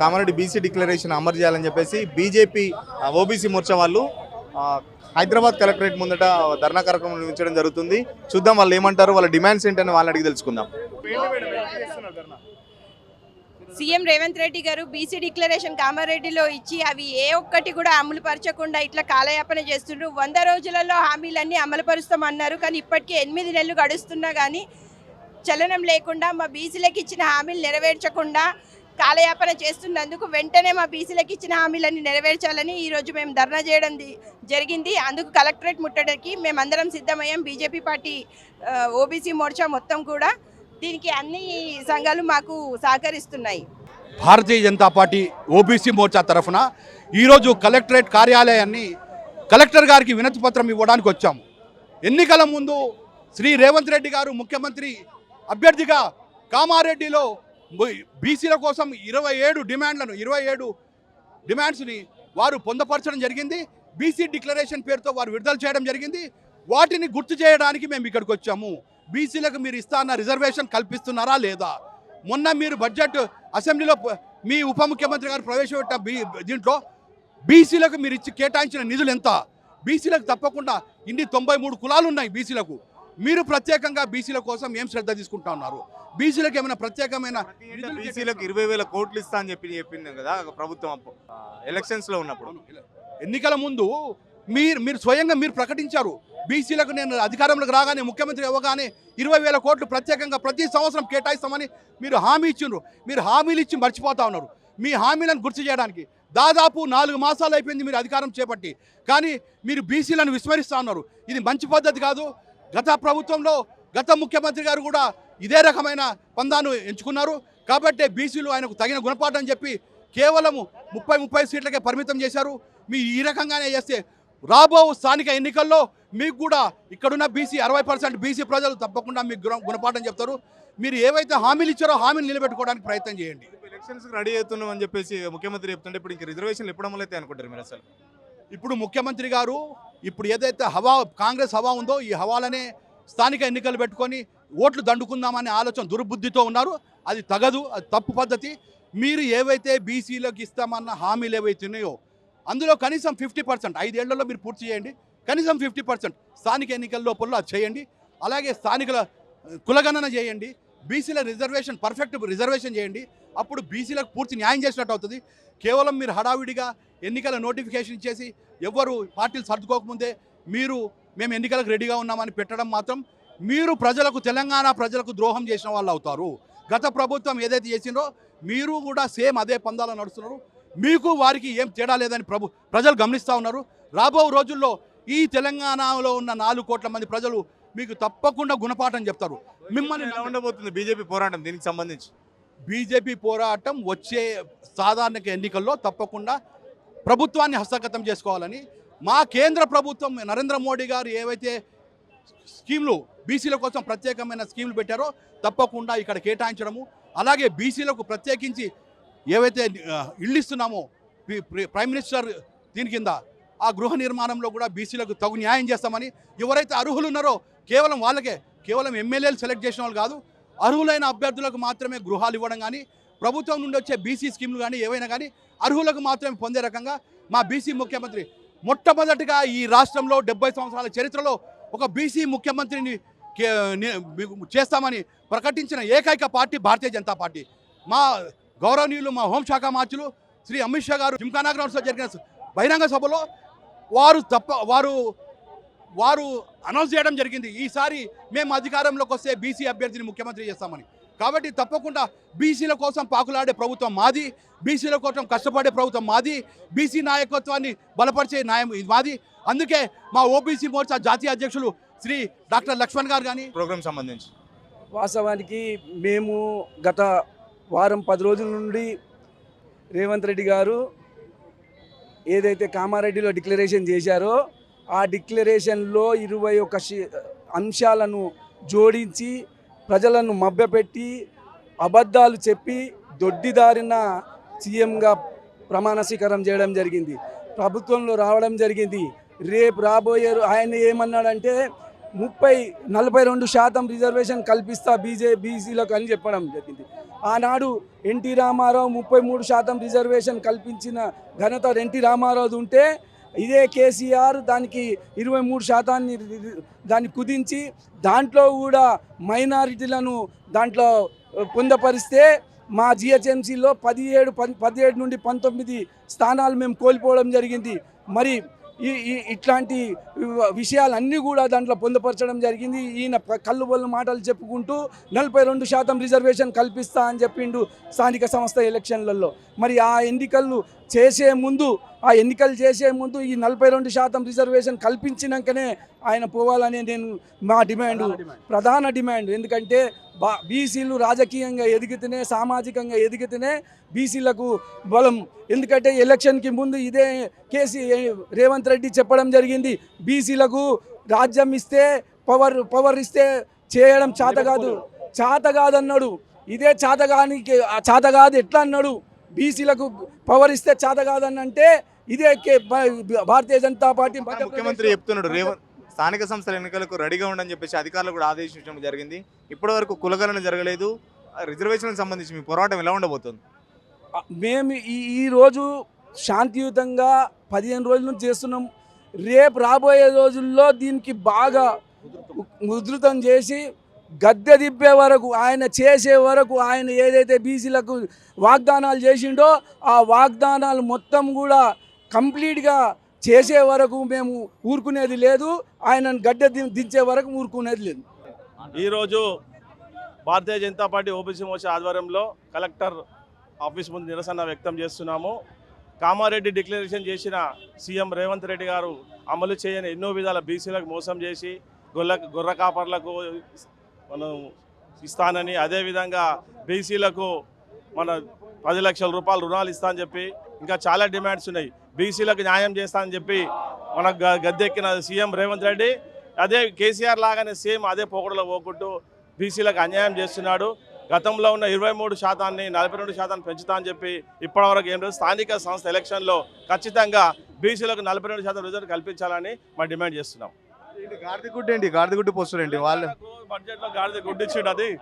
Kamareddy BC declaration అమలు చేయాలని చెప్పేసి బీజేపీ ఓబీసీ మోర్చా వాళ్ళు హైదరాబాద్ కలెక్టరేట్ ముందట ధర్నా కార్యక్రమం నిర్వహించడం జరుగుతుంది. చూద్దాం వాళ్ళు ఏమంటారు వాళ్ళ డిమాండ్స్ ఏంటని వాళ్ళని అడిగి తెలుసుకుందాం. సీఎం రేవంత్ రెడ్డి గారు బీసీ డిక్లరేషన్ కామారెడ్డిలో ఇచ్చి అవి ఏ ఒక్కటి కూడా అమలు పరచకుండా ఇట్లా కాలయాపన చేస్తుండ్రు. వంద రోజులలో హామీలన్నీ అమలు పరుస్తామన్నారు కానీ ఇప్పటికీ ఎనిమిది నెలలు గడుస్తున్నా కానీ చలనం లేకుండా మా బీసీలకు ఇచ్చిన హామీలు నెరవేర్చకుండా కాలయాపన చేస్తున్నందుకు వెంటనే మా బీసీలకు ఇచ్చిన హామీలన్నీ నెరవేర్చాలని ఈరోజు మేము ధర్నా చేయడం జరిగింది. అందుకు కలెక్టరేట్ ముట్టడికి మేమందరం సిద్ధమయ్యాం. బీజేపీ పార్టీ ఓబీసీ మోర్చా మొత్తం కూడా దీనికి అన్ని సంఘాలు మాకు సహకరిస్తున్నాయి. భారతీయ జనతా పార్టీ ఓబీసీ మోర్చా తరఫున ఈరోజు కలెక్టరేట్ కార్యాలయాన్ని కలెక్టర్ గారికి వినతి పత్రం ఇవ్వడానికి వచ్చాము. ఎన్నికల ముందు శ్రీ రేవంత్ రెడ్డి గారు ముఖ్యమంత్రి అభ్యర్థిగా కామారెడ్డిలో బీసీల కోసం ఇరవై ఏడు డిమాండ్లను ఇరవై ఏడు డిమాండ్స్ని వారు పొందపరచడం జరిగింది. బీసీ డిక్లరేషన్ పేరుతో వారు విడుదల చేయడం జరిగింది. వాటిని గుర్తు చేయడానికి మేము ఇక్కడికి వచ్చాము. బీసీలకు మీరు ఇస్తా అన్న రిజర్వేషన్ కల్పిస్తున్నారా లేదా? మొన్న మీరు బడ్జెట్ అసెంబ్లీలో మీ ఉప ముఖ్యమంత్రి గారు ప్రవేశపెట్టిన బీ దీంట్లో బీసీలకు మీరు ఇచ్చి కేటాయించిన నిధులు ఎంత? బీసీలకు తప్పకుండా ఇన్ని తొంభై మూడు కులాలు ఉన్నాయి బీసీలకు. మీరు ప్రత్యేకంగా బీసీల కోసం ఏం శ్రద్ధ తీసుకుంటా ఉన్నారు? బీసీలకు ఏమైనా ప్రత్యేకమైన బీసీలకు ఇరవై వేల కోట్లు ఇస్తా అని చెప్పి చెప్పింది కదా ప్రభుత్వం అప్పు- ఆ, ఎలక్షన్స్లో ఉన్నప్పుడు. ఎన్నికల ముందు మీరు మీరు స్వయంగా మీరు ప్రకటించారు. బీసీలకు నేను అధికారంలోకి రాగానే ముఖ్యమంత్రి అవ్వగానే ఇరవై వేల కోట్లు ప్రత్యేకంగా ప్రతి సంవత్సరం కేటాయిస్తామని మీరు హామీ ఇచ్చిండ్రు. మీరు హామీలు ఇచ్చి మర్చిపోతా ఉన్నారు. మీ హామీలను గుర్తు చేయడానికి దాదాపు నాలుగు మాసాలు అయిపోయింది మీరు అధికారం చేపట్టి. కానీ మీరు బీసీలను విస్మరిస్తా ఉన్నారు. ఇది మంచి పద్ధతి కాదు. గత ప్రభుత్వంలో గత ముఖ్యమంత్రి గారు కూడా ఇదే రకమైన పందాను ఎంచుకున్నారు. కాబట్టి బీసీలు ఆయనకు తగిన గుణపాఠం చెప్పి కేవలము ముప్పై ముప్పై సీట్లకే పరిమితం చేశారు. మీ ఈ రకంగానే చేస్తే రాబో స్థానిక ఎన్నికల్లో మీకు కూడా ఇక్కడున్న బీసీ అరవై పర్సెంట్ బీసీ ప్రజలు తప్పకుండా మీకు గుణ గుణపాఠం చెప్తారు. మీరు ఏవైతే హామీలు ఇచ్చారో హామీలు నిలబెట్టుకోవడానికి ప్రయత్నం చేయండి. ఎలక్షన్స్ రెడీ అవుతున్నాం అని చెప్పేసి ముఖ్యమంత్రి చెప్తుంటే ఇప్పుడు ఇంక రిజర్వేషన్లు ఎప్పుడు అమలైతే అనుకుంటారు మీరు అసలు? ఇప్పుడు ముఖ్యమంత్రి గారు ఇప్పుడు ఏదైతే హవా కాంగ్రెస్ హవా ఉందో ఈ హవాలనే స్థానిక ఎన్నికలు పెట్టుకొని ఓట్లు దండుకుందామనే ఆలోచన దుర్బుద్ధితో ఉన్నారు. అది తగదు అది తప్పు పద్ధతి. మీరు ఏవైతే బీసీలకు ఇస్తామన్న హామీలు ఏవైతే ఉన్నాయో అందులో కనీసం ఫిఫ్టీ పర్సెంట్ ఐదేళ్ళలో మీరు పూర్తి చేయండి. కనీసం ఫిఫ్టీ పర్సెంట్ స్థానిక ఎన్నికల లోపల అది చేయండి. అలాగే స్థానికుల కులగణన చేయండి. బీసీల రిజర్వేషన్ పర్ఫెక్ట్ రిజర్వేషన్ చేయండి. అప్పుడు బీసీలకు పూర్తి న్యాయం చేసినట్టు అవుతుంది. కేవలం మీరు హడావిడిగా ఎన్నికల నోటిఫికేషన్ ఇచ్చేసి ఎవ్వరు పార్టీలు సర్దుకోకముందే మీరు మేము ఎన్నికలకు రెడీగా ఉన్నామని పెట్టడం మాత్రం మీరు ప్రజలకు తెలంగాణ ప్రజలకు ద్రోహం చేసిన వాళ్ళు అవుతారు. గత ప్రభుత్వం ఏదైతే చేసిందో మీరు కూడా సేమ్ అదే పందాలో నడుస్తున్నారు. మీకు వారికి ఏం తేడా లేదని ప్రభు ప్రజలు గమనిస్తూ ఉన్నారు. రాబో రోజుల్లో ఈ తెలంగాణలో ఉన్న నాలుగు కోట్ల మంది ప్రజలు మీకు తప్పకుండా గుణపాఠం చెప్తారు. మిమ్మల్ని ఉండబోతుంది బీజేపీ పోరాటం దీనికి సంబంధించి? బీజేపీ పోరాటం వచ్చే సాధారణ ఎన్నికల్లో తప్పకుండా ప్రభుత్వాన్ని హస్తగతం చేసుకోవాలని మా కేంద్ర ప్రభుత్వం నరేంద్ర మోడీ గారు ఏవైతే స్కీమ్లు బీసీల కోసం ప్రత్యేకమైన స్కీమ్లు పెట్టారో తప్పకుండా ఇక్కడ కేటాయించడము. అలాగే బీసీలకు ప్రత్యేకించి ఏవైతే ఆ, ఇళ్ళు ఇస్తున్నామో ప్రైమ్ మినిస్టర్ దీని కింద ఆ గృహ నిర్మాణంలో కూడా బీసీలకు తగు న్యాయం చేస్తామని ఎవరైతే అర్హులు ఉన్నారో కేవలం వాళ్ళకే కేవలం ఎమ్మెల్యేలు సెలెక్ట్ చేసిన వాళ్ళు కాదు అర్హులైన అభ్యర్థులకు మాత్రమే గృహాలు ఇవ్వడం కానీ ప్రభుత్వం నుండి వచ్చే బీసీ స్కీమ్లు కానీ ఏవైనా కానీ అర్హులకు మాత్రమే పొందే రకంగా మా బీసీ ముఖ్యమంత్రి మొట్టమొదటిగా ఈ రాష్ట్రంలో డెబ్బై సంవత్సరాల చరిత్రలో ఒక బీసీ ముఖ్యమంత్రిని చేస్తామని ప్రకటించిన ఏకైక పార్టీ భారతీయ జనతా పార్టీ. మా గౌరవనీయులు మా హోంశాఖ మార్చులు శ్రీ అమిత్ షా గారు జిమ్ఖానా గ్రౌండ్స్లో జరిగిన బహిరంగ సభలో వారు తప్ప వారు వారు అనౌన్స్ చేయడం జరిగింది. ఈసారి మేము అధికారంలోకి వస్తే బీసీ అభ్యర్థిని ముఖ్యమంత్రి చేస్తామని. కాబట్టి తప్పకుండా బీసీల కోసం పాకులాడే ప్రభుత్వం మాది బీసీల కోసం కష్టపడే ప్రభుత్వం మాది బీసీ నాయకత్వాన్ని బలపరిచే న్యాయం ఇది మాది. అందుకే మా ఓబీసీ మోర్చా జాతీయ అధ్యక్షులు శ్రీ డాక్టర్ లక్ష్మణ్ గారు కానీ ప్రోగ్రామ్ సంబంధించి. వాస్తవానికి మేము గత వారం పది రోజుల నుండి రేవంత్ రెడ్డి గారు ఏదైతే కామారెడ్డిలో డిక్లరేషన్ చేశారో ఆ డిక్లరేషన్లో ఇరవై ఒక అంశాలను జోడించి ప్రజలను మభ్యపెట్టి అబద్ధాలు చెప్పి దొడ్డిదారిన సీఎంగా ప్రమాణ స్వీకారం చేయడం జరిగింది. ప్రభుత్వంలో రావడం జరిగింది. రేపు రాబోయే ఆయన ఏమన్నాడంటే ముప్పై నలభై రెండు శాతం రిజర్వేషన్ కల్పిస్తా బీజే బీసీలకు అని చెప్పడం జరిగింది. ఆనాడు ఎన్టీ రామారావు ముప్పై మూడు శాతం రిజర్వేషన్ కల్పించిన ఘనత ఎన్టీ రామారావు ఉంటే ఇదే కేసీఆర్ దానికి ఇరవై మూడు శాతాన్ని దాన్ని కుదించి దాంట్లో కూడా మైనారిటీలను దాంట్లో పొందపరిస్తే మా జిహెచ్ఎంసీలో పదిహేడు పది పదిహేడు నుండి పంతొమ్మిది స్థానాలు మేము కోల్పోవడం జరిగింది. మరి ఈ ఇట్లాంటి విషయాలన్నీ కూడా దాంట్లో పొందుపరచడం జరిగింది. ఈయన కళ్ళు బొల్లు మాటలు చెప్పుకుంటూ నలభై రెండు శాతం రిజర్వేషన్ కల్పిస్తా అని చెప్పిండు స్థానిక సంస్థ ఎలక్షన్లలో. మరి ఆ ఎన్నికలు చేసే ముందు ఆ ఎన్నికలు చేసే ముందు ఈ నలభై రెండు శాతం రిజర్వేషన్ కల్పించినాకనే ఆయన పోవాలని నేను మా డిమాండ్. ప్రధాన డిమాండ్. ఎందుకంటే బా బీసీలు రాజకీయంగా ఎదిగితేనే సామాజికంగా ఎదిగితేనే బీసీలకు బలం. ఎందుకంటే ఎలక్షన్కి ముందు ఇదే కేసీ రేవంత్ రెడ్డి చెప్పడం జరిగింది. బీసీలకు రాజ్యం ఇస్తే పవర్ పవర్ ఇస్తే చేయడం చేత కాదు. చేత కాదన్నాడు. ఇదే చేతగానికి చేత కాదు ఎట్లా అన్నాడు? బీసీలకు పవర్ ఇస్తే చేత కాదని అంటే ఇదే భారతీయ జనతా పార్టీ ముఖ్యమంత్రి చెప్తున్నాడు రేవంత్ స్థానిక సంస్థల ఎన్నికలకు రెడీగా ఉండని చెప్పేసి అధికారులు కూడా ఆదేశించడం జరిగింది. ఇప్పటి వరకు కులగణన జరగలేదు. రిజర్వేషన్కి సంబంధించి మీ పోరాటం ఎలా ఉండబోతుంది? మేము ఈ ఈరోజు శాంతియుతంగా పదిహేను రోజుల నుంచి చేస్తున్నాం. రేపు రాబోయే రోజుల్లో దీనికి బాగా ఉధృతం చేసి గద్దె దిబ్బే వరకు ఆయన చేసే వరకు ఆయన ఏదైతే బీసీలకు వాగ్దానాలు చేసిండో ఆ వాగ్దానాలు మొత్తం కూడా కంప్లీట్గా చేసే వరకు మేము ఊరుకునేది లేదు. ఆయనను గడ్డ ది- దించే వరకు ఊరుకునేది లేదు. ఈరోజు భారతీయ జనతా పార్టీ ఓబీసీ మోర్చా ఆధ్వర్యంలో కలెక్టర్ ఆఫీస్ ముందు నిరసన వ్యక్తం చేస్తున్నాము. కామారెడ్డి డిక్లరేషన్ చేసిన సీఎం రేవంత్ రెడ్డి గారు అమలు చేయని ఎన్నో విధాల బీసీలకు మోసం చేసి గొల్ల గొర్ర కాపర్లకు మనం ఇస్తానని అదేవిధంగా బీసీలకు మన పది లక్షల రూపాయలు రుణాలు ఇస్తా అని చెప్పి ఇంకా చాలా డిమాండ్స్ ఉన్నాయి. బీసీలకు న్యాయం చేస్తానని చెప్పి మన గ- గద్దెక్కిన సీఎం రేవంత్ రెడ్డి అదే కేసీఆర్ లాగానే సేమ్ అదే పోకడలో పోకుంటూ బీసీలకు అన్యాయం చేస్తున్నాడు. గతంలో ఉన్న ఇరవై మూడు శాతాన్ని నలభై రెండు శాతాన్ని పెంచుతా అని చెప్పి ఇప్పటివరకు ఏం లేదు. స్థానిక సంస్థ ఎలక్షన్లో ఖచ్చితంగా బీసీలకు నలభై రెండు శాతం రిజర్వ్ కల్పించాలని మనం డిమాండ్ చేస్తున్నాం. ఏంటి గార్దిగుడ్డు ఏంటి? గార్దిగుడ్డు పోస్టర్ ఏంటి? వాళ్ళు బడ్జెట్లో గాడిద గుడ్డిచ్చిండు అది.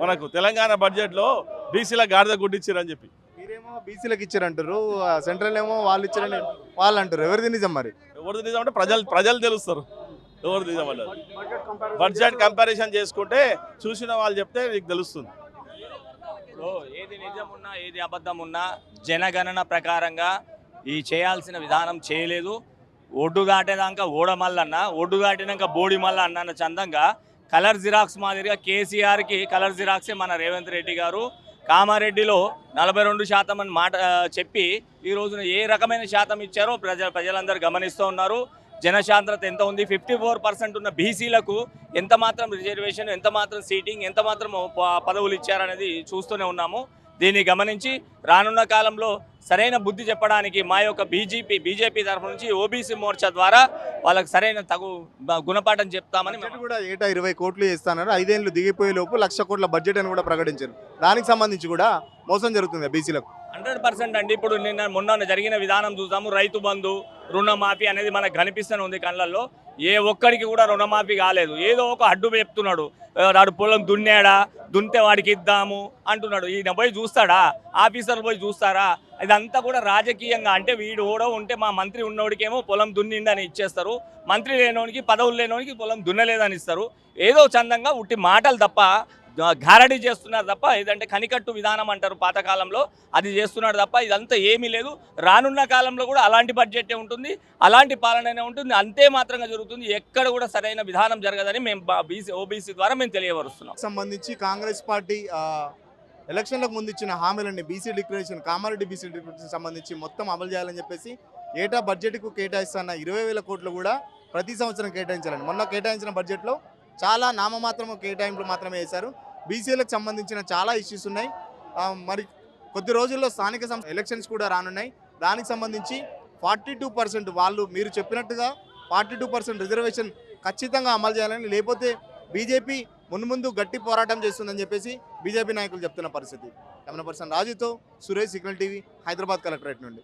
మనకు తెలంగాణ బడ్జెట్లో బీసీలకు గాడిద గుడ్డిచ్చారు అని చెప్పి. మీరేమో బీసీలకు ఇచ్చారంటారు. సెంట్రల్ ఏమో వాళ్ళు ఇచ్చారని వాళ్ళు అంటారు ఎవరిది నిజం మరి? ఎవరిది నిజం అంటే ప్రజలు ప్రజలు తెలుస్తారు. ఎవరిది నిజం అన్నది బడ్జెట్ కంపారిజన్ చేసుకుంటే చూసిన వాళ్ళు చెప్తే నీకు తెలుస్తుంది. ఏది నిజం ఉన్నా ఏది అబద్ధం ఉన్నా జనగణన ప్రకారంగా ఈ చేయాల్సిన విధానం చేయలేదు. ఒడ్డు దాటేదాకా ఓడమల్లన్న ఒడ్డు దాటినాక బోడి మల్ల అన్న చందంగా కలర్ జిరాక్స్ మాదిరిగా కేసీఆర్కి కలర్ జిరాక్సే మన రేవంత్ రెడ్డి గారు. కామారెడ్డిలో నలభై రెండు శాతం అని మాట చెప్పి ఈ రోజున ఏ రకమైన శాతం ఇచ్చారో ప్రజ ప్రజలందరూ గమనిస్తూ ఉన్నారు. జనశాంద్రత ఎంత ఉంది? ఫిఫ్టీ ఫోర్ పర్సెంట్ ఉన్న బీసీలకు ఎంత మాత్రం రిజర్వేషన్ ఎంత మాత్రం సీటింగ్ ఎంత మాత్రం ప- పదవులు ఇచ్చారనేది చూస్తూనే ఉన్నాము. దీన్ని గమనించి రానున్న కాలంలో సరైన బుద్ధి చెప్పడానికి మా యొక్క బీజేపీ బీజేపీ తరఫు నుంచి ఓబీసీ మోర్చా ద్వారా వాళ్ళకి సరైన తగు గుణపాఠం చెప్తామని కూడా ఏటా ఇరవై కోట్లు ఇస్తానన్నారు ఐదేళ్ళు దిగిపోయే లోపు లక్ష కోట్ల బడ్జెట్ అని కూడా ప్రకటించారు. దానికి సంబంధించి కూడా మోసం జరుగుతుంది బీసీలకు. హండ్రెడ్ పర్సెంట్ అండి. ఇప్పుడు నిన్న మొన్న జరిగిన విధానం చూసాము. రైతు బంధు రుణమాఫీ అనేది మనకు కనిపిస్తూనే ఉంది కళ్ళల్లో. ఏ ఒక్కడికి కూడా రుణమాఫీ కాలేదు. ఏదో ఒక అడ్డు చెప్తున్నాడు వాడు పొలం దున్నాడా? దున్నితే వాడికి ఇద్దాము అంటున్నాడు. ఈయన పోయి చూస్తాడా? ఆఫీసర్లు పోయి చూస్తారా? ఇదంతా కూడా రాజకీయంగా. అంటే వీడు కూడా ఉంటే మా మంత్రి ఉన్నోడికేమో పొలం దున్నిండని ఇచ్చేస్తారు. మంత్రి లేనోనికి పదవులు లేనోనికి పొలం దున్నలేదని ఇస్తారు. ఏదో చందంగా ఉట్టి మాటలు తప్ప గారడీ చేస్తున్నారు తప్ప ఏదంటే కనికట్టు విధానం అంటారు పాతకాలంలో. అది చేస్తున్నాడు తప్ప ఇదంతా ఏమీ లేదు. రానున్న కాలంలో కూడా అలాంటి బడ్జెటే ఉంటుంది అలాంటి పాలననే ఉంటుంది. అంతే మాత్రంగా జరుగుతుంది. ఎక్కడ కూడా సరైన విధానం జరగదని మేము బీసీ ఓబీసీ ద్వారా మేము తెలియవరుస్తున్నాం సంబంధించి కాంగ్రెస్ పార్టీ ఎలక్షన్లకు ముందు ఇచ్చిన హామీలన్నీ BC declaration Kamareddy BC declaration సంబంధించి మొత్తం అమలు చేయాలని చెప్పేసి ఏటా బడ్జెట్కు కేటాయిస్తున్న ఇరవై వేల కోట్లు కూడా ప్రతి సంవత్సరం కేటాయించాలని. మొన్న కేటాయించిన బడ్జెట్లో చాలా నామమాత్రము కేటాయింపులు మాత్రమే వేశారు బీసీలకు సంబంధించిన చాలా ఇష్యూస్ ఉన్నాయి. మరి కొద్ది రోజుల్లో స్థానిక సంస్థ ఎలక్షన్స్ కూడా రానున్నాయి. దానికి సంబంధించి ఫార్టీ టూ పర్సెంట్ వాళ్ళు మీరు చెప్పినట్టుగా ఫార్టీ టూ పర్సెంట్ రిజర్వేషన్ ఖచ్చితంగా అమలు చేయాలని లేకపోతే బీజేపీ మున్ముందు గట్టి పోరాటం చేస్తుందని చెప్పేసి బీజేపీ నాయకులు చెప్తున్న పరిస్థితి. కెమెరా పర్సన్ రాజుతో Suresh signal TV Hyderabad collectorate నుండి.